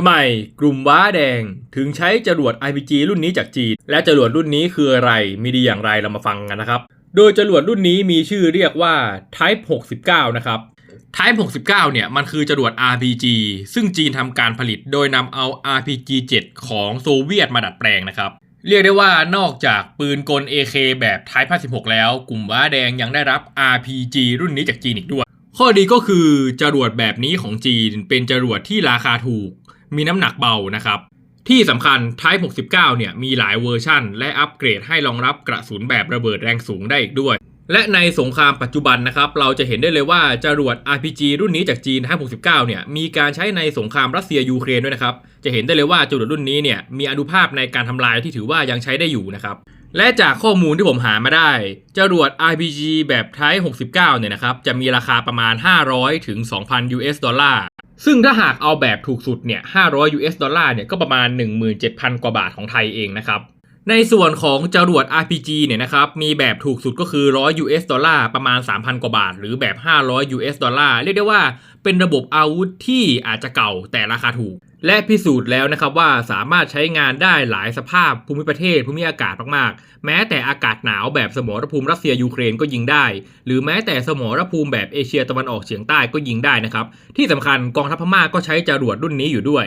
ทำไมกลุ่มว้าแดงถึงใช้จรวด RPG รุ่นนี้จากจีน และจรวดรุ่นนี้คืออะไร มีดีอย่างไรเรามาฟังกันนะครับ โดยจรวดรุ่นนี้มีชื่อเรียกว่า Type 69 นะครับ Type 69 เนี่ยมันคือจรวด RPG ซึ่งจีนทำการผลิตโดยนำเอา RPG 7 ของโซเวียตมาดัดแปลงนะครับ เรียกได้ว่านอกจากปืนกล AK แบบ Type 56 แล้ว กลุ่มว้าแดงยังได้รับ RPG รุ่นนี้จากจีนอีกด้วย ข้อดีก็คือจรวดแบบนี้ของจีนเป็นจรวดที่ราคาถูก มีน้ำหนักเบานะครับ ที่สำคัญ Type 69 เนี่ยมีหลายเวอร์ชั่น และอัปเกรดให้รองรับกระสุนแบบระเบิดแรงสูงได้อีกด้วย และในสงครามปัจจุบันนะครับ เราจะเห็นได้เลยว่าจรวด RPG รุ่นนี้จากจีน Type 69 เนี่ยมีการใช้ในสงครามรัสเซียยูเครนด้วยนะครับ จะเห็นได้เลยว่าจรวดรุ่นนี้เนี่ยมีอนุภาพในการทำลายที่ถือว่ายังใช้ได้อยู่นะครับและจากข้อมูลที่ผมหามาได้ จรวด RPG แบบ Type 69 เนี่ยนะครับ จะมีราคาประมาณ 500 ถึง 2,000 US ดอลลาร์ ซึ่งถ้าหากเอาแบบถูกสุดเนี่ย500 US ดอลลาร์เนี่ยก็ประมาณ 17,000 กว่าบาทของไทยเองนะครับ ในส่วนของจรวด RPG เนี่ยนะครับ มีแบบถูกสุดก็คือ 100 US ดอลลาร์ประมาณ 3,000 กว่าบาท หรือแบบ 500 US ดอลลาร์ เรียกได้ว่าเป็นระบบอาวุธที่อาจจะเก่าแต่ราคาถูก และพิสูจน์แล้วนะครับว่าสามารถใช้งานได้หลายสภาพภูมิประเทศภูมิอากาศมากๆ แม้แต่อากาศหนาวแบบสมรภูมิรัสเซียยูเครนก็ยิงได้ หรือแม้แต่สมรภูมิแบบเอเชียตะวันออกเฉียงใต้ก็ยิงได้นะครับที่สำคัญกองทัพพม่าก็ใช้จรวดรุ่นนี้อยู่ด้วย